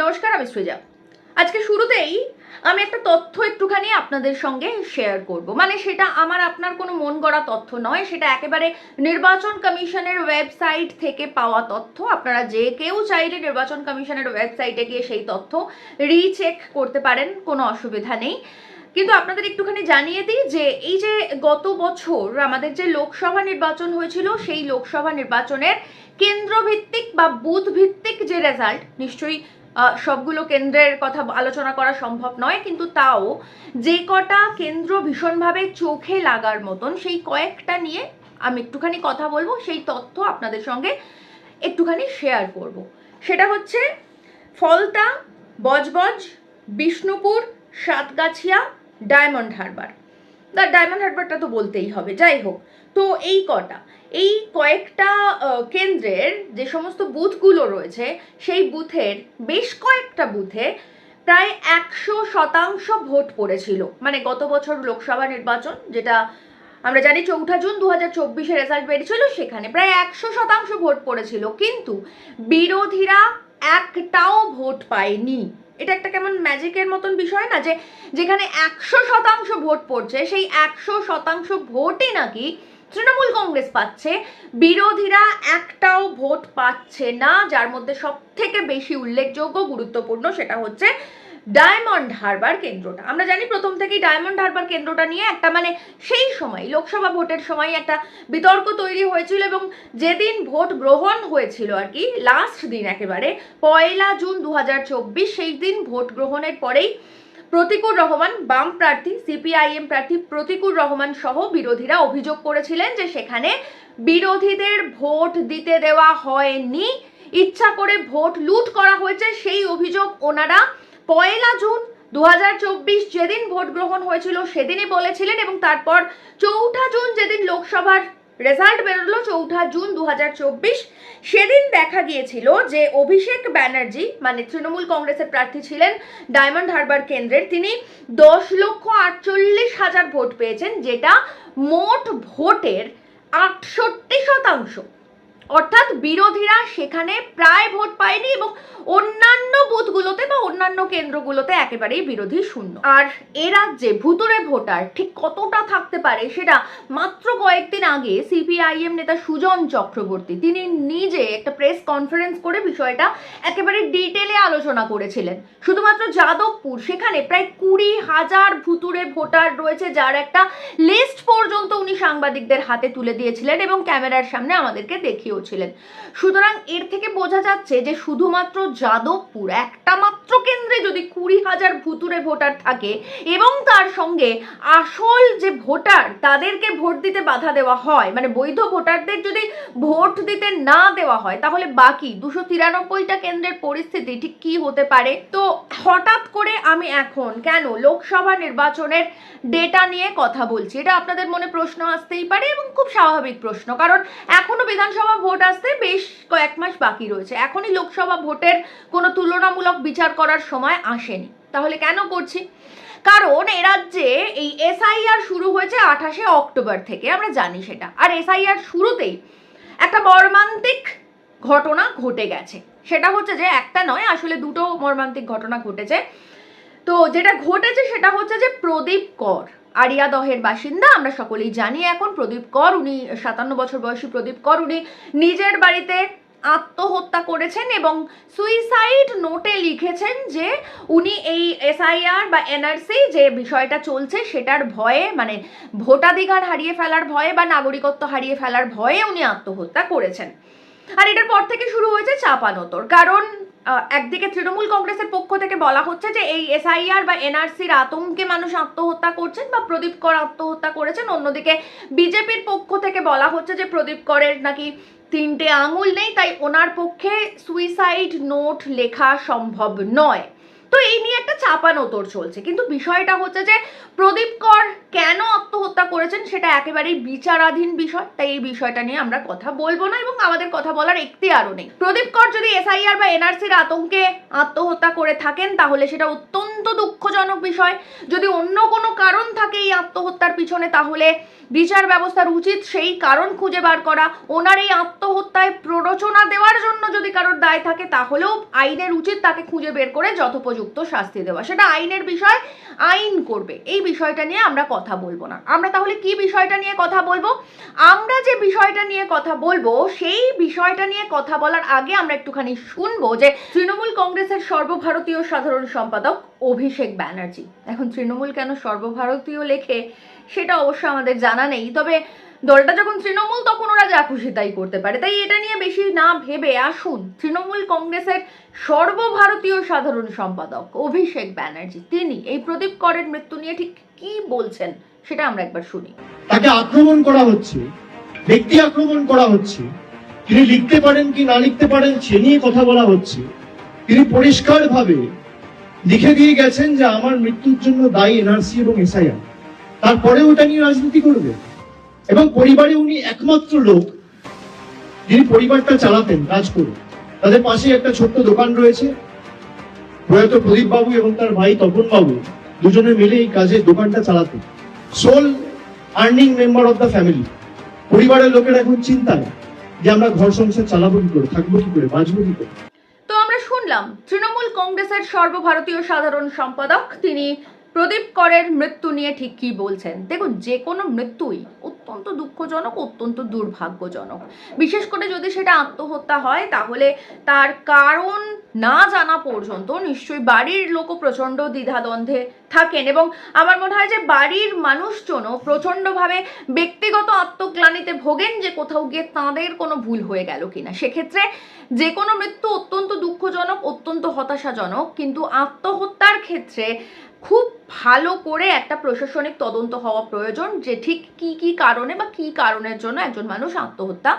নমস্কার, আমি সৃজা। আজকে শুরুতেই আমি একটা তথ্য একটুখানি আপনাদের সঙ্গে শেয়ার করব। মানে সেটা আমার আপনার কোনো মন গড়া তথ্য নয়, সেটা একেবারে নির্বাচন কমিশনের ওয়েবসাইট থেকে পাওয়া তথ্য। আপনারা যে কেউ চাইলে নির্বাচন কমিশনের ওয়েবসাইটে গিয়ে সেই তথ্য রিচেক করতে পারেন, কোনো অসুবিধা নেই। কিন্তু আপনাদের একটুখানি জানিয়ে দিই যে এই যে গত বছর আমাদের যে লোকসভা নির্বাচন হয়েছিল, সেই লোকসভা নির্বাচনের কেন্দ্রভিত্তিক বা বুথ ভিত্তিক যে রেজাল্ট নিশ্চয়ই সবগুলো কেন্দ্রের কথা আলোচনা করা সম্ভব নয়, কিন্তু তাও যে কটা কেন্দ্র ভীষণভাবে চোখে লাগার মতন, সেই কয়েকটা নিয়ে আমি একটুখানি কথা বলব, সেই তথ্য আপনাদের সঙ্গে একটুখানি শেয়ার করব। সেটা হচ্ছে ফলতা, বজবজ, বিষ্ণুপুর, সাতগাছিয়া, ডায়মন্ড হারবার। দা ডায়মন্ড হারবারটা তো বলতেই হবে, যাই হোক। তো এই কটা, এই কয়েকটা কেন্দ্রের যে সমস্ত বুথগুলো রয়েছে, সেই বুথের বেশ কয়েকটা বুথে প্রায় একশো শতাংশ ভোট পড়েছিল। মানে গত বছর লোকসভা নির্বাচন, যেটা আমরা জানি চৌঠা জুন দু হাজার চব্বিশে রেজাল্ট বেরিয়েছিল, সেখানে প্রায় একশো শতাংশ ভোট পড়েছিল। কিন্তু বিরোধীরা একটাও ভোট পায়নি। এটা একটা কেমন ম্যাজিকের মতন বিষয় না যে যেখানে একশো শতাংশ ভোট পড়ছে, সেই একশো শতাংশ ভোটই নাকি তৃণমূল কংগ্রেস পাচ্ছে। বিরোধীরা একটাও ভোট পাচ্ছে না, যার মধ্যে সব থেকে বেশি উল্লেখযোগ্য, গুরুত্বপূর্ণ সেটা হচ্ছে ডায়মন্ড হারবার কেন্দ্রটা। আমরা জানি প্রথম থেকেই ডায়মন্ড হারবার কেন্দ্রটা নিয়ে একটা মানে সেই সময়, লোকসভা ভোটের সময় একটা বিতর্ক তৈরি হয়েছিল এবং যেদিন ভোট গ্রহণ হয়েছিল আর কি লাস্ট দিন একেবারে, পয়লা জুন দু হাজার চব্বিশ, সেই দিন ভোট গ্রহণের পরেই প্রতিকুর রহমান, বাম প্রার্থী, সিপিআইএম প্রার্থী প্রতিকুর রহমান সহ বিরোধীরা অভিযোগ করেছিলেন যে সেখানে বিরোধীদের ভোট দিতে দেওয়া হয়নি। ইচ্ছা করে ভোট লুট করা হয়েছে, সেই অভিযোগ ওনারা পয়লা জুন দু হাজার চব্বিশ যেদিন ভোট গ্রহণ হয়েছিল, সেদিনই বলেছিলেন এবং তারপর চৌঠা জুন যেদিন লোকসভার রেজাল্ট বেরোলো, চৌঠা জুন দু হাজার চব্বিশ, সেদিন দেখা গিয়েছিল যে অভিষেক ব্যানার্জি মানে তৃণমূল কংগ্রেসের প্রার্থী ছিলেন ডায়মন্ড হারবার কেন্দ্রের, তিনি দশ লক্ষ আটচল্লিশ হাজার ভোট পেয়েছেন, যেটা মোট ভোটের আটষট্টি শতাংশ। অর্থাৎ বিরোধীরা সেখানে প্রায় ভোট পায়নি এবং অন্যান্য বুথগুলোতে বা অন্যান্য কেন্দ্রগুলোতে একেবারেই বিরোধী শূন্য। আর এ রাজ্যে ভুতুরে ভোটার ঠিক কতটা থাকতে পারে সেটা মাত্র কয়েকদিন আগে সিপিআইএম নেতা সুজন চক্রবর্তী, তিনি নিজে একটা প্রেস কনফারেন্স করে বিষয়টা একেবারে ডিটেলে আলোচনা করেছিলেন। শুধুমাত্র যাদবপুর, সেখানে প্রায় কুড়ি হাজার ভুতুরে ভোটার রয়েছে যার একটা লিস্ট পর্যন্ত উনি সাংবাদিকদের হাতে তুলে দিয়েছিলেন এবং ক্যামেরার সামনে আমাদেরকে দেখিয়েওছিলেন সুতরাং এর থেকে বোঝা যাচ্ছে যে শুধুমাত্র যাদবপুর, একটা মাত্র কেন্দ্রে যদি কুড়ি হাজার ভুতুরে ভোটার থাকে এবং তার সঙ্গে আসল যে ভোটার, তাদেরকে ভোট দিতে বাধা দেওয়া হয় মানে বৈধ ভোটারদের যদি ভোট দিতে না দেওয়া হয়, তাহলে বাকি দুশো তিরানব্বইটা কেন্দ্রের পরিস্থিতি ঠিক কি হতে পারে? তো হঠাৎ করে আমি এখন কেন লোকসভা নির্বাচনের ডেটা নিয়ে কথা বলছি? এটা আপনাদের মনে প্রশ্ন আসতেই পারে এবং খুব স্বাভাবিক প্রশ্ন, কারণ এখনও বিধানসভা ভোট আসতে বেশ কয়েক মাস বাকি রয়েছে। এখনই লোকসভা ভোটের কোনো তুলনামূলক বিচার করার সময় আসেনি। তাহলে কেন করছি? কারণ এ রাজ্যে এই এসআইআর শুরু হয়েছে আঠাশে অক্টোবর থেকে, আমরা জানি সেটা। আর এসআইআর শুরুতেই একটা মর্মান্তিক ঘটনা ঘটে গেছে। সেটা হচ্ছে যে একটা নয়, আসলে দুটো মর্মান্তিক ঘটনা ঘটেছে। তো যেটা ঘটেছে সেটা হচ্ছে যে প্রদীপ কর। আরিয়াদহের বাসিন্দা, আমরা সকলেই জানি এখন প্রদীপ কর, উনি সাতান্ন বছর বয়সী প্রদীপ কর, উনি নিজের বাড়িতে আত্মহত্যা করেছেন এবং সুইসাইড নোটে লিখেছেন যে উনি এই এসআইআর বা এনআরসি যে বিষয়টা চলছে সেটার ভয়ে মানে ভোটাধিকার হারিয়ে ফেলার ভয়ে বা নাগরিকত্ব হারিয়ে ফেলার ভয়ে উনি আত্মহত্যা করেছেন। আর এটার পর থেকে শুরু হয়েছে চাপানোতর, কারণ একদিকে তৃণমূল কংগ্রেসের পক্ষ থেকে বলা হচ্ছে যে এই এসআইআর বা এনআরসির আতঙ্কে মানুষ আত্মহত্যা করছেন বা প্রদীপ কর আত্মহত্যা করেছেন। অন্যদিকে বিজেপির পক্ষ থেকে বলা হচ্ছে যে প্রদীপ করের নাকি তিনটে আঙুল নেই, তাই ওনার পক্ষে সুইসাইড নোট লেখা সম্ভব নয়। তো এই নিয়ে একটা চাপানোতর চলছে। কিন্তু বিষয়টা হচ্ছে যে প্রদীপ কর কেন করেছেন সেটা একেবারেই বিচারাধীন বিষয়, তাই এই বিষয়টা নিয়ে আমরা কথা বলব না এবং আমাদের কথা বলার একটি আরও নেই। প্রদীপ কর যদি এসআইআর বা এনআরসির আতঙ্কে আত্মহত্যা করে থাকেন, তাহলে সেটা অত্যন্ত দুঃখজনক বিষয়। যদি অন্য কোনো কারণ থাকে এই আত্মহত্যার পিছনে, তাহলে বিচার ব্যবস্থার উচিত সেই কারণ খুঁজে বার করা। ওনার এই আত্মহত্যায় প্ররোচনা দেওয়ার জন্য যদি কারোর দায় থাকে, তাহলেও আইনের উচিত তাকে খুঁজে বের করে যথোপযুক্ত শাস্তি দেওয়া। সেটা আইনের বিষয়, আইন করবে। এই বিষয়টা নিয়ে আমরা কথা বলব না। আমরা তাহলে কি বিষয়টা নিয়ে কথা বলব? আমরা যে বিষয়টা নিয়ে কথা বলব, সেই বিষয়টা নিয়ে কথা বলার আগে আমরা একটুখানি শুনব যে তৃণমূল কংগ্রেসের সর্বভারতীয় সাধারণ সম্পাদক অভিষেক ব্যানার্জি। এখন তৃণমূল কেন সর্বভারতীয় লেখে, সেটা অবশ্য আমাদের জানা নেই। তবে দলটা যখন তৃণমূল, তখন ওরা যা খুশি তাই করতে পারে। তাই এটা নিয়ে বেশি না ভেবে আসুন, তৃণমূল কংগ্রেসের সর্বভারতীয় সাধারণ সম্পাদক অভিষেক ব্যানার্জি, তিনি এই প্রদীপ করের মৃত্যু নিয়ে ঠিক কি বলছেন সেটা আমরা একবার শুনি। তাকে আক্রমণ করা হচ্ছে, ব্যক্তি আক্রমণ করা হচ্ছে, তিনি লিখতে পারেন কি না লিখতে পারেন সে নিয়ে কথা বলা হচ্ছে। তিনি পরিষ্কার ভাবে লিখে দিয়ে গেছেন যে আমার মৃত্যুর জন্য দায়ী এনআরসি এবং এসআইআর। তারপরে ওটা নিয়ে রাজনীতি করবে? এবং পরিবারে উনি একমাত্র লোক যিনি পরিবারটা চালাতেন কাজ করে তাদের পাশে একটা ছোট্ট দোকান রয়েছে। প্রয়াত প্রদীপ বাবু এবং তার ভাই তপন বাবু দুজনে মিলে এই কাজে দোকানটা চালাতেন। Sole earning member of the family পরিবারের লোকেরা এখন চিন্তায় যে আমরা ঘর সংসার চালাবো কি করে, থাকব কি করে, বাঁচবো কি করে। তো আমরা শুনলাম, তৃণমূল কংগ্রেসের সর্বভারতীয় সাধারণ সম্পাদক, তিনি প্রদীপ করের মৃত্যু নিয়ে ঠিক কি বলছেন? দেখুন, যে কোনো মৃত্যুই অত্যন্ত দুঃখজনক, অত্যন্ত দুর্ভাগ্যজনক। বিশেষ করে যদি সেটা আত্মহত্যা হয়, তাহলে তার কারণ না জানা পর্যন্ত নিশ্চয়ই বাড়ির লোকও প্রচণ্ড দ্বিধাদ্বন্দ্বে থাকেন এবং আমার মনে হয় যে বাড়ির মানুষজনও প্রচণ্ডভাবে ব্যক্তিগত আত্মগ্লানিতে ভোগেন যে কোথাও গিয়ে তাঁদের কোনো ভুল হয়ে গেল কিনা। সেক্ষেত্রে যে কোনো মৃত্যু অত্যন্ত দুঃখজনক, অত্যন্ত হতাশাজনক, কিন্তু আত্মহত্যার ক্ষেত্রে খুব ভালো করে একটা প্রশাসনিক তদন্ত হওয়া প্রয়োজন যে ঠিক কি কি কারণে বা কি কারণের জন্য একজন মানুষ আত্মহত্যা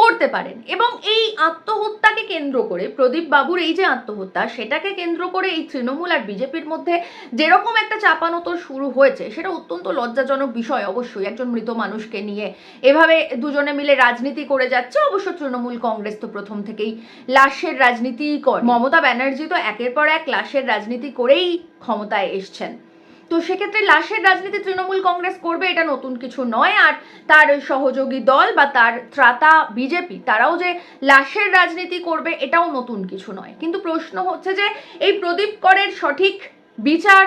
করতে পারেন। এবং এই আত্মহত্যাকে কেন্দ্র করে প্রদীপ বাবুর এই যে আত্মহত্যা, সেটাকে কেন্দ্র করে এই তৃণমূল আর বিজেপির মধ্যে যেরকম একটা চাপানোতর শুরু হয়েছে, সেটা অত্যন্ত লজ্জাজনক বিষয় অবশ্যই। একজন মৃত মানুষকে নিয়ে এভাবে দুজনে মিলে রাজনীতি করে যাচ্ছে, অবশ্য তৃণমূল কংগ্রেস তো প্রথম থেকেই লাশের রাজনীতি করে। মমতা ব্যানার্জি তো একের পর এক লাশের রাজনীতি করেই ক্ষমতায় এসছেন। তো সেক্ষেত্রে লাশের রাজনীতি তৃণমূল কংগ্রেস করবে, এটা নতুন কিছু নয়। আর তার সহযোগী দল বা তার ত্রাতা বিজেপি, তারাও যে লাশের রাজনীতি করবে, এটাও নতুন কিছু নয়। কিন্তু প্রশ্ন হচ্ছে যে, এই প্রদীপ করের সঠিক বিচার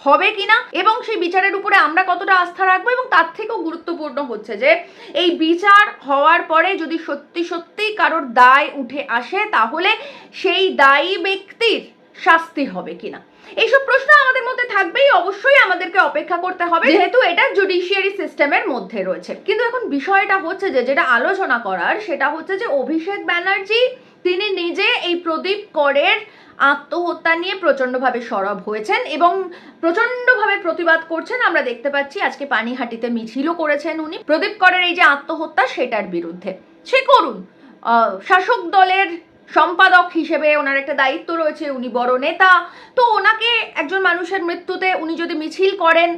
হবে কিনা? এবং সেই বিচারের উপরে আমরা কতটা আস্থা রাখব? এবং তার থেকেও গুরুত্বপূর্ণ হচ্ছে যে, এই বিচার হওয়ার পরে যদি সত্যি সত্যি কারোর দায় উঠে আসে, তাহলে সেই দায়ী ব্যক্তির শাস্তি হবে কিনা? এইসব প্রশ্ন আমাদের মধ্যে থাকবেই অবশ্যই আমাদেরকে অপেক্ষা করতে হবে যেহেতু এটা জুডিশিয়ারি সিস্টেমের মধ্যে রয়েছে। কিন্তু এখন বিষয়টা হচ্ছে যে যেটা আলোচনা করার সেটা হচ্ছে যে অভিষেক ব্যানার্জি তিনি নিজে এই প্রদীপ করের আত্মহত্যা নিয়ে প্রচণ্ডভাবে সরব হয়েছেন এবং প্রচণ্ডভাবে প্রতিবাদ করছেন। আমরা দেখতে পাচ্ছি আজকে পানিহাটিতে মিছিলও করেছেন উনি। প্রদীপ করের এই যে আত্মহত্যা সেটার বিরুদ্ধে। সে করুন। আহ, শাসক দলের সম্পাদক হিসেবে ওনার একটা দায়িত্ব রয়েছে, উনি বড় নেতা। তো ওনাকে একজন মানুষের মৃত্যুতে উনি যদি মিছিল করেন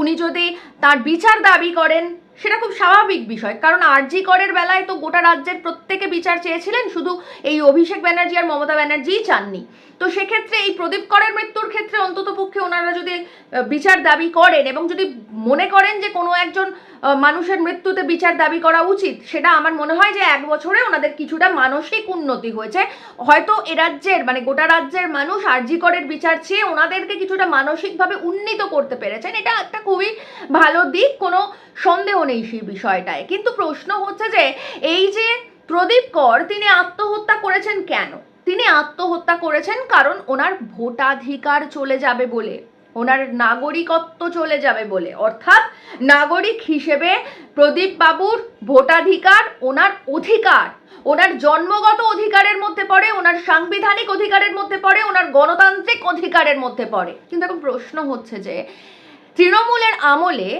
উনি যদি তার বিচার দাবি করেন সেটা খুব স্বাভাবিক বিষয়। কারণ আরজি করের বেলায় তো গোটা রাজ্যের প্রত্যেকে বিচার চেয়েছিলেন, শুধু এই অভিষেক ব্যানার্জি আর মমতা ব্যানার্জিই চাননি। তো সেক্ষেত্রে এই প্রদীপ করের মৃত্যুর ক্ষেত্রে অন্তত পক্ষে ওনারা যদি বিচার দাবি করেন এবং যদি মনে করেন যে কোনো একজন মানুষের মৃত্যুতে বিচার দাবি করা উচিত, সেটা আমার মনে হয় যে এক বছরে ওনাদের কিছুটা মানসিক উন্নতি হয়েছে। হয়তো এ রাজ্যের মানে গোটা রাজ্যের মানুষ আরজি করের বিচার চেয়ে ওনাদেরকে কিছুটা মানসিকভাবে উন্নীত করতে পেরেছেন, এটা একটা খুবই ভালো দিক, কোনো সন্দেহ নেই সেই বিষয়টায়। কিন্তু প্রশ্ন হচ্ছে যে, এই যে প্রদীপ কর, তিনি আত্মহত্যা করেছেন কেন? তিনি আত্মহত্যা করেছেন কারণ ওনার ভোটাধিকার চলে যাবে বলে, ওনার নাগরিকত্ব চলে যাবে বলে। অর্থাৎ নাগরিক হিসেবে প্রদীপ বাবুর ভোটাধিকার, ওনার অধিকার, ওনার জন্মগত অধিকারের মধ্যে পড়ে, ওনার সাংবিধানিক অধিকারের মধ্যে পড়ে, ওনার গণতান্ত্রিক অধিকারের মধ্যে পড়ে। কিন্তু এখন প্রশ্ন হচ্ছে যে, তৃণমূলের আমলে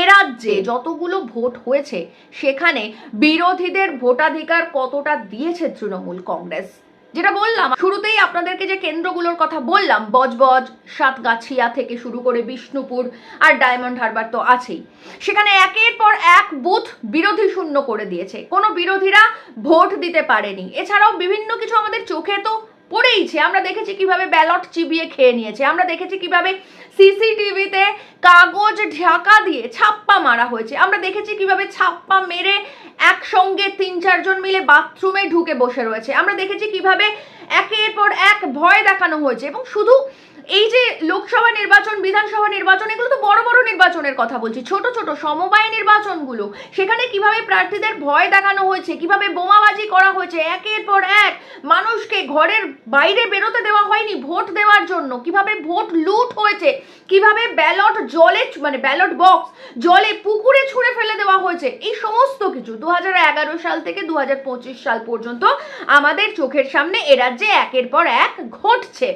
এ রাজ্যে যতগুলো ভোট হয়েছে, সেখানে বিরোধীদের ভোটাধিকার কতটা দিয়েছে তৃণমূল কংগ্রেস? যেটা বললাম, শুরুতেই আপনাদেরকে যে কেন্দ্রগুলোর কথা বললাম বজবজ সাতগাছিয়া থেকে শুরু করে বিষ্ণুপুর আর ডায়মন্ড হারবার তো আছেই। সেখানে একের পর এক বুথ বিরোধী শূন্য করে দিয়েছে। কোনো বিরোধীরা ভোট দিতে পারেনি। এছাড়াও বিভিন্ন কিছু আমাদের চোখে তো করেইছে আমরা দেখেছি কীভাবে ব্যালট চিবিয়ে খেয়ে নিয়েছে। আমরা দেখেছি কীভাবে সিসিটিভিতে কাগজ ঢাকা দিয়ে ছাপ্পা মারা হয়েছে। আমরা দেখেছি কীভাবে ছাপ্পা মেরে একসঙ্গে তিন চারজন মিলে বাথরুমে ঢুকে বসে রয়েছে। আমরা দেখেছি কীভাবে একের পর এক ভয় দেখানো হয়েছে এবং শুধু এই যে লোকসভা নির্বাচন, বিধানসভা নির্বাচন, এগুলো তো বড় বড় নির্বাচনের কথা বলছি। ছোট ছোট সমবায় নির্বাচনগুলো, সেখানে কীভাবে প্রার্থীদের ভয় দেখানো হয়েছে, কীভাবে বোমাবাজি করা হয়েছে, একের পর এক মানুষকে ঘরের বাইরে বেরোতে দেওয়া হয়নি ভোট দেওয়ার জন্য, কীভাবে ভোট লুট হয়েছে, কীভাবে ব্যালট জলে মানে ব্যালট বক্স জলে পুকুরে ছুঁড়ে ফেলে দেওয়া হয়েছে, এই সমস্ত কিছু দু হাজার এগারো সাল থেকে দু হাজার পঁচিশ সাল পর্যন্ত আমাদের চোখের সামনে এ রাজ্যে একের পর এক ঘটছে।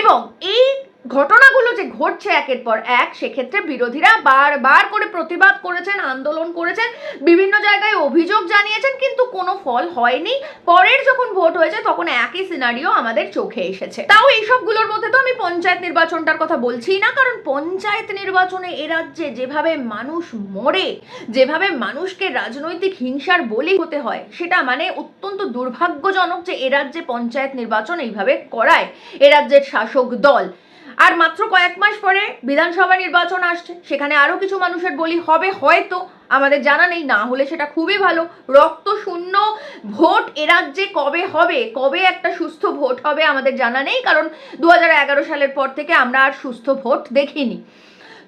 এবং এই ঘটনাগুলো যে ঘটছে একের পর এক, সেক্ষেত্রে বিরোধীরা বারবার করে প্রতিবাদ করেছেন, আন্দোলন করেছেন, বিভিন্ন জায়গায় অভিযোগ জানিয়েছেন, কিন্তু কোনো ফল হয়নি। পরের যখন ভোট হয়েছে, তখন একই সিনারিও আমাদের চোখে এসেছে। তাও এইসবগুলোর মধ্যে তো আমি পঞ্চায়েত নির্বাচনটার কথা বলছি না, কারণ পঞ্চায়েত নির্বাচনে এ রাজ্যে যেভাবে মানুষ মরে, যেভাবে মানুষকে রাজনৈতিক হিংসার বলি হতে হয়, সেটা মানে অত্যন্ত দুর্ভাগ্যজনক যে এ রাজ্যে পঞ্চায়েত নির্বাচন এইভাবে করায়। এ রাজ্যের শাসক দল আর মাত্র কয়েক মাস পরে বিধানসভা নির্বাচন আসছে। সেখানে আরও কিছু মানুষের বলি হবে হয়তো, আমাদের জানা নেই, না হলে সেটা খুবই ভালো। রক্ত শূন্য ভোট এ রাজ্যে কবে হবে? কবে একটা সুস্থ ভোট হবে আমাদের জানা নেই, কারণ দু হাজার এগারো সালের পর থেকে আমরা আর সুস্থ ভোট দেখিনি।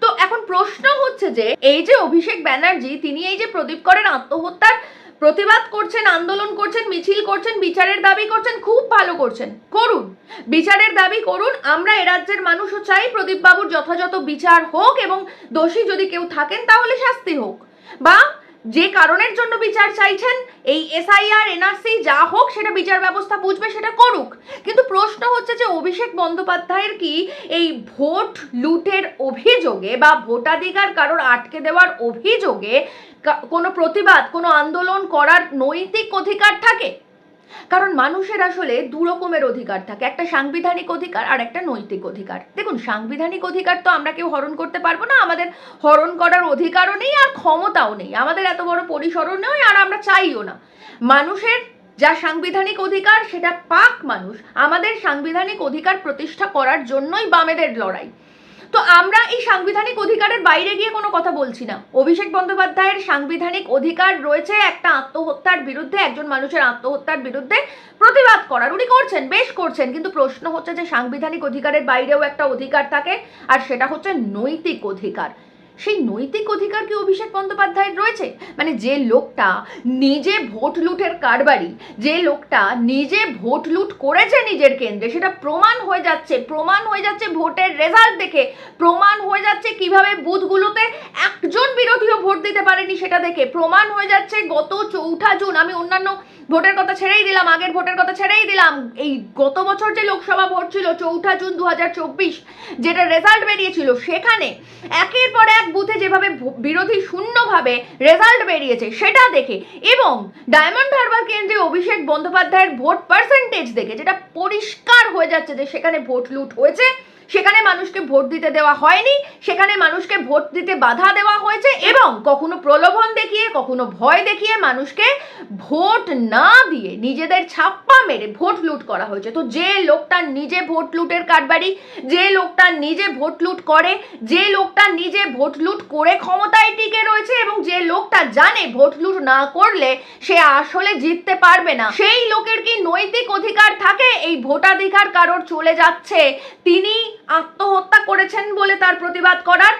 তো এখন প্রশ্ন হচ্ছে যে, এই যে অভিষেক ব্যানার্জি, তিনি এই যে প্রদীপ করের আত্মহত্যার প্রতিবাদ করছেন, আন্দোলন করছেন, মিছিল করছেন, বিচারের দাবি করছেন, খুব ভালো করছেন। করুন, বিচারের দাবি করুন, আমরা এ রাজ্যের মানুষও চাই, প্রদীপবাবুর যথাযথ বিচার হোক এবং দোষী যদি কেউ থাকেন, তাহলে শাস্তি হোক। বা যে কারণের জন্য বিচার চাইছেন, এই এসআইআর, এনআরসি, যা হোক, সেটা বিচার ব্যবস্থা বুঝবে, সেটা করুক। কিন্তু প্রশ্ন হচ্ছে যে, অভিষেক বন্দ্যোপাধ্যায়ের কি এই ভোট লুটের অভিযোগে বা ভোটাধিকার কারোর আটকে দেওয়ার অভিযোগে কোনো প্রতিবাদ, কোনো আন্দোলন করার নৈতিক অধিকার থাকে? কারণ মানুষের আসলে দু রকমের অধিকার থাকে। একটা সাংবিধানিক অধিকার আর একটা নৈতিক অধিকার। দেখুন, সাংবিধানিক অধিকার তো আমরা কেউ হরণ করতে পারব না। আমাদের হরণ করার অধিকারও নেই আর ক্ষমতাও নেই। আমাদের এত বড় পরিসরও নেই আর আমরা চাইও না। মানুষের যা সাংবিধানিক অধিকার, সেটা পাক মানুষ। আমাদের সাংবিধানিক অধিকার প্রতিষ্ঠা করার জন্যই বামেদের লড়াই। তো আমরা এই সাংবিধানিক অধিকারের বাইরে গিয়ে কোনো কথা বলছি না। অভিষেক বন্দ্যোপাধ্যায়ের সাংবিধানিক অধিকার রয়েছে একটা আত্মহত্যার বিরুদ্ধে, একজন মানুষের আত্মহত্যার বিরুদ্ধে প্রতিবাদ করার। উনি করছেন, বেশ করছেন, কিন্তু প্রশ্ন হচ্ছে যে সাংবিধানিক অধিকারের বাইরেও একটা অধিকার থাকে, আর সেটা হচ্ছে নৈতিক অধিকার। সেই নৈতিক অধিকার কি অভিষেক বন্দ্যোপাধ্যায়ের রয়েছে? মানে যে লোকটা নিজে ভোট লুটের কারবারি, যে লোকটা নিজে ভোট লুট করেছে নিজের কেন্দ্রে, সেটা প্রমাণ হয়ে যাচ্ছে, প্রমাণ হয়ে যাচ্ছে ভোটের রেজাল্ট দেখে, প্রমাণ হয়ে যাচ্ছে কীভাবে বুথগুলোতে একজন বিরোধীও ভোট দিতে পারেনি সেটা দেখে, প্রমাণ হয়ে যাচ্ছে গত চৌঠা জুন, আমি অন্যান্য ভোটের কথা ছেড়েই দিলাম, আগের ভোটের কথা ছেড়েই দিলাম। এই গত বছর যে লোকসভা ভোট ছিল, চৌঠা জুন দু হাজার চব্বিশ, যেটা রেজাল্ট বেরিয়েছিল, সেখানে একের পর এক বুথে যেভাবে বিরোধী শূন্যভাবে রেজাল্ট বেরিয়েছে, সেটা দেখে এবং ডায়মন্ড হারবার কেন্দ্রে অভিষেক বন্দ্যোপাধ্যায়ের ভোট পার্সেন্টেজ দেখে, যেটা পরিষ্কার হয়ে যাচ্ছে যে সেখানে ভোট লুট হয়েছে সেখানে মানুষকে ভোট দিতে দেওয়া হয়নি, সেখানে মানুষকে ভোট দিতে বাধা দেওয়া হয়েছে এবং কখনো প্রলোভন দেখিয়ে, কখনো ভয় দেখিয়ে মানুষকে ভোট না দিয়ে নিজেদের ছাপ্পা মেরে ভোট লুট করা হয়েছে। তো যে লোকটা নিজে ভোট লুটের কারবারি, যে লোকটা নিজে ভোট লুট করে, যে লোকটা নিজে ভোট লুট করে ক্ষমতায় টিকে রয়েছে এবং যে লোকটা জানে ভোট লুট না করলে সে আসলে জিততে পারবে না, সেই লোকের কি নৈতিক অধিকার থাকে? এই ভোটাধিকার কারোর চলে যাচ্ছে। তিনি আত্মহত্যা করেছেন বলে তার প্রতিবাদ করার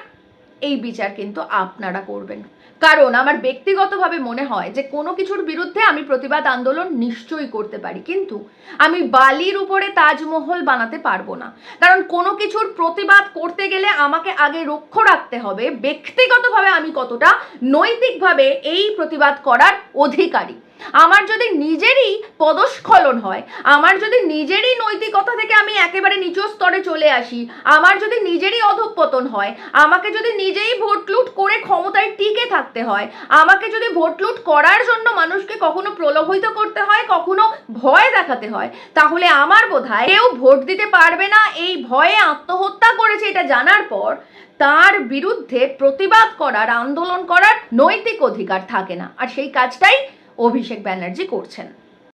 এই বিচার কিন্তু আপনারা করবেন। কারণ আমার ব্যক্তিগতভাবে মনে হয় যে কোনো কিছুর বিরুদ্ধে আমি প্রতিবাদ আন্দোলন নিশ্চয়ই করতে পারি। কিন্তু আমি বালির উপরে তাজমহল বানাতে পারব না। কারণ কোনো কিছুর প্রতিবাদ করতে গেলে আমাকে আগে লক্ষ্য রাখতে হবে। ব্যক্তিগতভাবে আমি কতটা নৈতিকভাবে এই প্রতিবাদ করার অধিকারী। আমার যদি নিজেরই পদস্খলন হয়, আমার যদি নিজেরই নৈতিকতা থেকে একেবারে নিচু স্তরে চলে আসি। আমার যদি নিজেরই অধঃপতন হয়, আমাকে যদি নিজেই ভোট লুট করে ক্ষমতায় টিকে থাকতে হয়, আমাকে যদি ভোট লুট করার জন্য মানুষকে কখনো প্রলোভিত করতে হয়, কখনো ভয় দেখাতে হয়, তাহলে আমার বোধ হয় কেউ ভোট দিতে পারবে না। এই ভয়ে আত্মহত্যা করেছে এটা জানার পর তার বিরুদ্ধে প্রতিবাদ করার, আন্দোলন করার নৈতিক অধিকার থাকে না। আর সেই কাজটাই অভিষেক ব্যানার্জি করছেন।